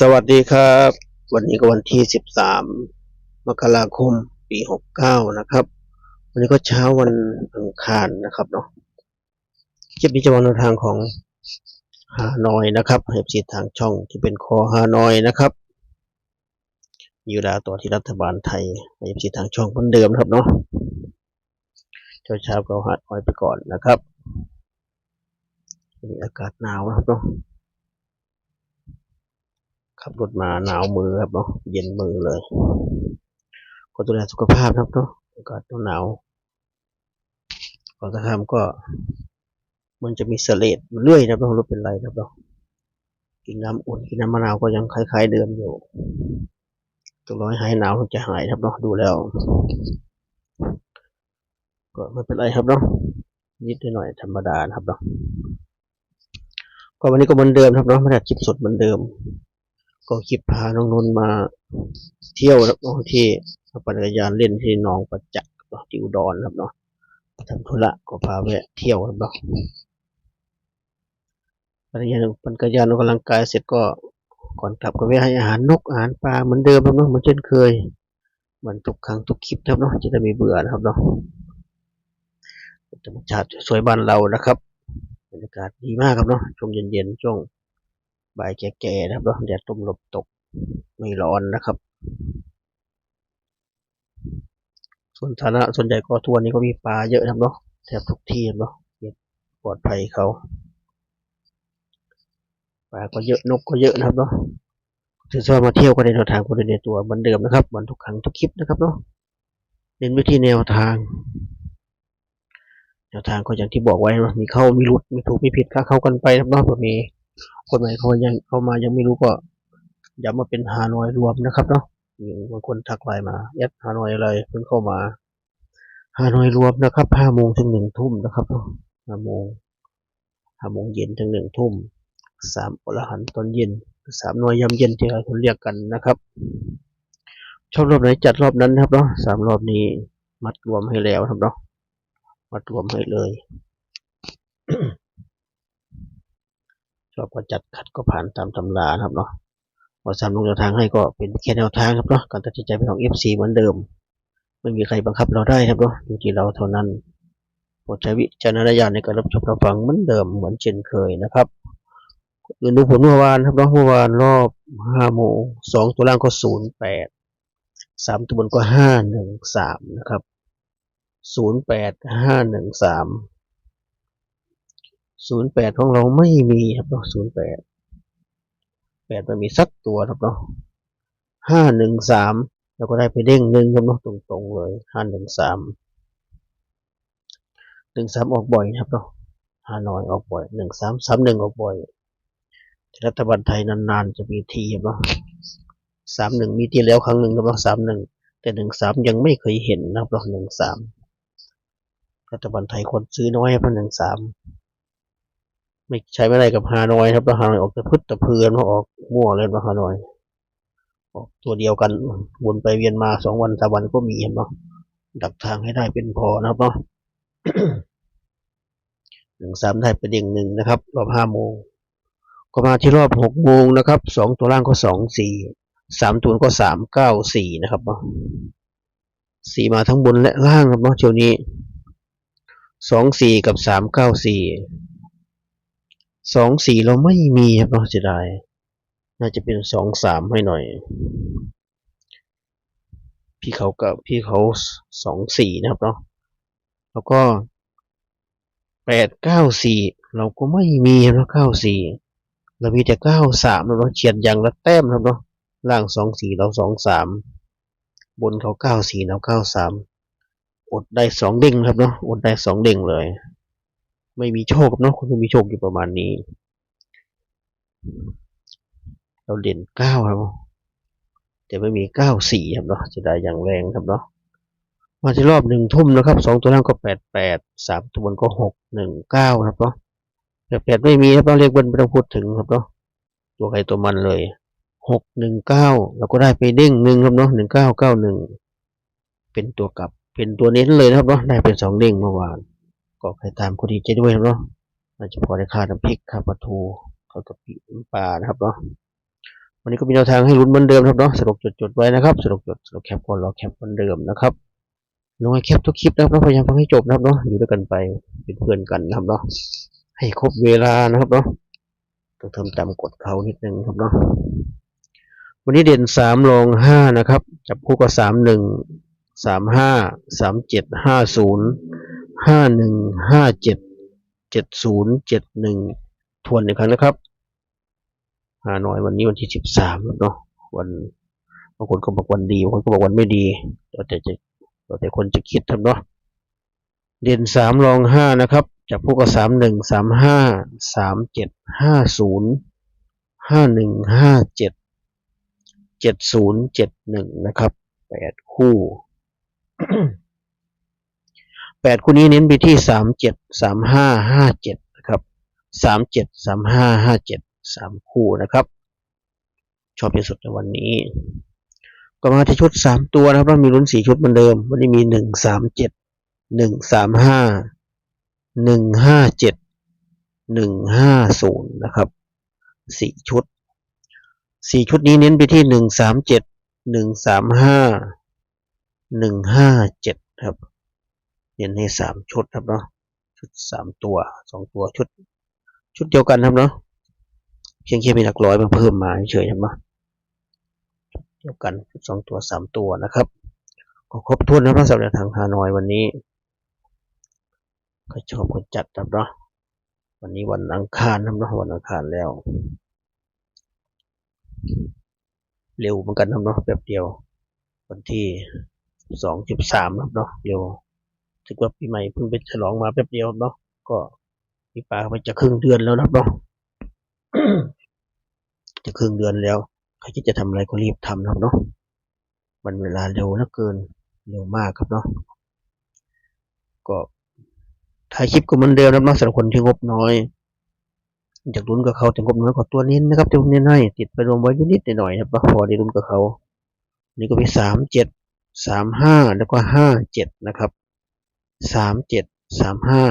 สวัสดีครับ วันนี้ก็วันที่ 13 มกราคม ปี 69 นะครับ วันนี้ก็เช้าวันอังคารนะครับเนาะคลิปนี้จะวางแนวทางของฮานอยนะครับเอฟซีทางช่องที่เป็นคอฮานอยนะครับอยู่ดาวตัวที่รัฐบาลไทยเอฟซีทางช่องเหมือนเดิมครับเนาะเช้าเช้าๆก็ฮานอยไปก่อนนะครับอากาศหนาวนะครับเนาะ ขับรถมาหนาวมือครับเนาะเย็นมือเลย ก็ดูแลสุขภาพครับเนาะอากาศหนาวก่อนจะทำก็ มันจะมีเสลดเรื่อยนะครับรู้เป็นไรนะครับเนาะกินน้ำอุ่นกินน้ำมะนาวก็ยังคล้าย ๆ เดิมอยู่ต้องรอให้หายหนาวจะหายครับเนาะดูแล้ว ก็ไม่เป็นไรครับเนาะนิดหน่อยธรรมดานะครับเนาะก็วันนี้ก็เหมือนเดิมครับเนาะไม่ได้คลิปสดเหมือนเดิม ก็คลิปพาน้องนนท์มาเที่ยวแล้วก็ที่ปั่นจักรยานเล่นที่หนองประจักษ์ที่อุดรครับเนาะทำธุระก็พาแวะเที่ยวครับเนาะปั่นจักรยานปั่นจักรยานออกกำลังกายเสร็จก็ก่อนกลับก็แวะให้อาหารนกอาหารปลาเหมือนเดิมครับเนาะเหมือนเช่นเคยเหมือนทุกครั้งทุกคลิปครับเนาะจะได้ไม่เบื่อนะครับเนาะธรรมชาติสวยบ้านเรานะครับบรรยากาศดีมากครับเนาะช่วงเย็นๆช่วง บ่ายแก่ๆนะครับเนาะแดดร่มลมตกไม่ร้อนนะครับ ส่วนฐานะส่วนใหญ่ก็ทัวนนี้ก็มีปลาเยอะนะครับเนาะแทบทุกที่เนาะเก็บปลอดภัยเขาปลาก็เยอะนกก็เยอะนะครับเนาะถือว่ามาเที่ยวก็ในแนวทางคนในตัวเหมือนเดิมนะครับเหมือนทุกครั้งทุกคลิปนะครับเนาะเน้นไปที่แนวทางแนวทางก็อย่างที่บอกไว้ว่ามีเข้ามีหลุดมีถูกมีผิดค่าเข้ากันไปนะครับเนาะมี คนไหนเขายังเข้ามายังไม่รู้ก็ย้ำมาเป็นฮานอยรวมนะครับเนาะบางคนทักไลน์มาแอดฮานอยอะไรเพิ่งเข้ามาฮานอยรวมนะครับห้าโมงถึงหนึ่งทุ่มนะครับห้าโมงห้าโมงเย็นถึงหนึ่งทุ่มสามอรหันตอนเย็นสามหน่วยยามเย็นที่เขาเรียกกันนะครับชอบรอบไหนจัดรอบนั้นครับเนาะสามรอบนี้มัดรวมให้แล้วครับเนาะมัดรวมให้เลย ชอบก็จัดขัดก็ผ่านตามตำรานะครับเนาะพอสามลงแนวทางให้ก็เป็นแค่แนวทางครับเนาะการตัดสินใจเป็นของ FC เหมือนเดิม ไม่มีใครบังคับเราได้ครับเนาะอยู่ที่เราเท่านั้นโปรดใช้วิจารณญาณในการรับชมรับฟังเหมือนเดิมเหมือนเช่นเคยนะครับอื่นดูผลเมื่อวานครับเนาะเมื่อวานรอบห้าโมงสองตัวล่างก็ศูนย์แปดสามตัวบนก็ห้าหนึ่งสามนะครับศูนย์แปดห้าหนึ่งสาม ศูนย์แปดของเราไม่มีครับเนาะศูนย์แปดแปดมันมีสักตัวครับเนาะห้าหนึ่งสามเราก็ได้ไปเด้งหนึ่งครับเนาะตรงๆเลยห้าหนึ่งสามหนึ่งสามออกบ่อยนะครับเนาะฮานอยออกบ่อยหนึ่งสามสามหนึ่งออกบ่อยรัฐบาลไทยนานๆจะมีทีครับเนาะสามหนึ่งมีทีแล้วครั้งหนึ่งครับเนาะสามหนึ่งแต่หนึ่งสามยังไม่เคยเห็นนะครับเนาะหนึ่งสามรัฐบาลไทยคนซื้อน้อยครับหนึ่งสาม ไม่ใช้ไม่ได้กับฮานอยครับแล้วฮานอยออกแต่พึดต่เพือนมาออกมั่วเลยว่าฮานอยออกตัวเดียวกันวนไปเวียนมาสองวันสามวันก็มีเห็นเนาะดักทางให้ได้เป็นพอนะครับเนาะหนึ่งสามได้ป็นเด้งหนึ่งนะครับ รอบห้าโมงก็มาที่รอบหกโมงนะครับสองตัวล่างก็สองสี่สามตัวก็สามเก้าสี่นะครับเนาะสี่มาทั้งบนและล่างครับเนาะเที่ยวนี้สองสี่กับสามเก้าสี่ สองสี่เราไม่มีครับเนาะเสียดายน่าจะเป็นสองสามให้หน่อย พี่เขากับพี่เขาสองสี่นะครับเนาะแล้วก็แปดเก้าสี่เราก็ไม่มีครับเนาะเก้าสี่เรามีแต่เก้าสามเราเฉียดอย่างละแต้มครับเนาะล่างสองสี่เราสองสามบนเขาเก้าสี่เราเก้าสามอดได้สองเด้งครับเนาะอดได้สองเด้งเลย ไม่มีโชคครับเนาะคุณมีโชคอยู่ประมาณนี้ เราเด่นเก้าครับแต่ไม่มีเก้าสี่ครับเนาะจะได้อย่างแรงครับเนาะมาที่รอบหนึ่งทุ่มนะครับสองตัวล่างก็แปดแปดสามตัวบนก็หกหนึ่งเก้าครับเนาะแปดแปดไม่มีครับเราเรียกเบิ้ลไม่ต้องพูดถึงครับเนาะตัวใครตัวมันเลยหกหนึ่งเก้าเราก็ได้ไปเด้งหนึ่งครับเนาะหนึ่งเก้าเก้าหนึ่งเป็นตัวกลับเป็นตัวเน้นเลยนะครับเนาะได้เป็นสองเด้งเมื่อวาน ก็ใครตามก็ดีใจด้วยครับเนาะอาจจะพอได้ค่าน้ำพริกค่าปลาทูข้าวกะปิน้ำปลานะครับเนาะวันนี้ก็มีแนวทางให้ลุ้นเหมือนเดิมครับเนาะสรุปจดๆไว้นะครับสรุปจดสรุปแคปก่อนรอแคปเหมือนเดิมนะครับลงให้แคปทุกคลิปนะครับพยายามฟังให้จบนะครับเนาะอยู่ด้วยกันไปเป็นเพื่อนกันนะครับเนาะให้ครบเวลานะครับเนาะต้องทำตามกฎเขานิดนึงครับเนาะวันนี้เด่นสามรองห้านะครับจับคู่ก็สามหนึ่งสามห้าสามเจ็ดห้าศูนย์ ห้าหนึ่งห้าเจ็ดเจ็ดศูนย์เจ็ดหนึ่งทวนอีกครั้งนะครับฮานอยวันนี้วันที่สิบสามเนาะวันบางคนก็บอกวันดีบางคนก็บอกวันไม่ดีแล้วแต่จะแล้วแต่คนจะคิดครับเนาะเด่นสามรองห้านะครับจับคู่ก็สามหนึ่งสามห้าสามเจ็ดห้าศูนย์ห้าหนึ่งห้าเจ็ดเจ็ดศูนย์เจ็ดหนึ่งนะครับแปดคู่ แปดคู่นี้เน้นไปที่สามเจ็ดสามห้าห้าเจ็ดนะครับสามเจ็ดสามห้าห้าเจ็ดสามคู่นะครับ ชอบที่สุดในวันนี้ ก็มาที่ชุดสามตัวนะครับแล้วมีลุ้นสี่ชุดเหมือนเดิม วันนี้มีหนึ่งสามเจ็ดหนึ่งสามห้าหนึ่งห้าเจ็ดหนึ่งห้าศูนย์นะครับสี่ชุดสี่ชุดนี้เน้นไปที่หนึ่งสามเจ็ดหนึ่งสามห้าหนึ่งห้าเจ็ดครับ เน้นให้สามชุดครับเนาะชุดสามตัวสองตัวชุด ชุดเดียวกันครับเนาะเพียงแค่มีหลักร้อยมาเพิ่มมาเฉยๆครับเนาะเดียวกันชุดสองตัวสามตัวนะครับก็ครบถ้วนนะครับสำหรับทางฮานอยวันนี้ก็ชอบคนจัดครับเนาะวันนี้วันอังคารครับเนาะวันอังคารแล้ว เร็วเหมือนกันครับเนาะแบบเดียว วันที่สองสิบสามครับเนาะเร็ว ถือว่าปีใหม่เพิ่งไปฉลองมาแป๊บเดียวเนาะก็ปีปลาไปจะครึ่งเดือนแล้วนะเนาะจะครึ่งเดือนแล้วใครที่จะทำอะไรก็รีบทำนะเนาะมันเวลาเร็วเหลือเกินเร็วมากครับเนาะก็ถ่ายคลิปก็เหมือนเดิมนะครับเนาะสำหรับคนที่งบน้อยอยากลุ้นกับเขาแต่งบน้อยกว่าตัวนี้นะครับที่ผมเน้นให้ติดไปรวมไว้นิดๆหน่อยๆนะครับพอได้ลุ้นกับเขานี่ก็มีสามเจ็ดสามห้าแล้วก็ห้าเจ็ดนะครับ สามเจ็ดสามห้า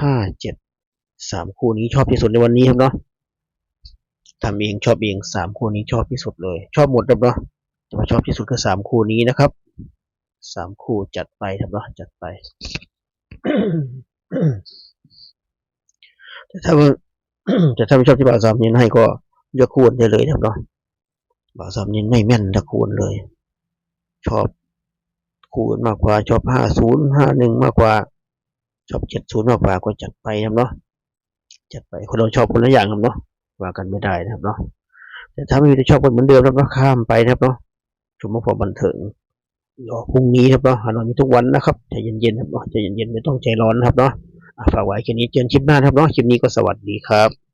ห้าเจ็ดสามคู่นี้ชอบที่สุดในวันนี้ครับเนาะทำเองชอบเองสามคู่นี้ชอบที่สุดเลย ชอบหมดครับเนาะแต่ว่าชอบที่สุดคือสามคู่นี้นะครับสามคู่จัดไปครับเนาะจัดไปแต่ถ้าว่าแต่ถ้าไม่ชอบที่บ่าวสามเน้นให้ก็เลือกคูณได้เลยครับเนาะบ่าวสามเน้นไม่แม่นเลือกคูณเลย ชอบ คูณมากกว่าชอบห้าศูนย์ห้าหนึ่งมากกว่าชอบเจ็ดศูนย์มากกว่าก็จัดไปครับเนาะจัดไปคนเราชอบคนละอย่างครับเนาะว่ากันไม่ได้นะครับเนาะแต่ถ้าไม่มีชอบคนเหมือนเดิมแล้วก็ข้ามไปนะครับเนาะชมมาพอบันเทิงรอพรุ่งนี้ครับเนาะหาเรามีทุกวันนะครับใจเย็นๆครับเนาะใจเย็นๆไม่ต้องใจร้อนนะครับเนาะฝากไว้แค่นี้เจอกันคลิปหน้าครับเนาะคลิปนี้ก็สวัสดีครับ